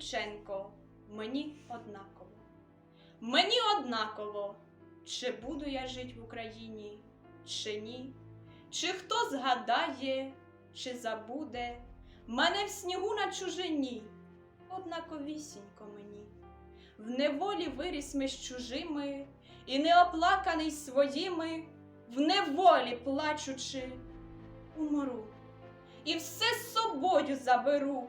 Шевченко, мені однаково. Мені однаково, чи буду я жить в Україні, чи ні, чи хто згадає, чи забуде мене в снігу на чужині, однаковісінько мені. В неволі виріс ми з чужими, і неоплаканий своїми, в неволі плачучи, умру. І все з собою заберу,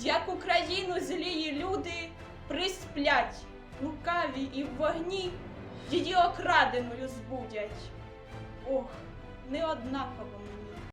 як Україну злії люди присплять, лукаві і в вогні її окраденою збудять. Ох, не однаково мені.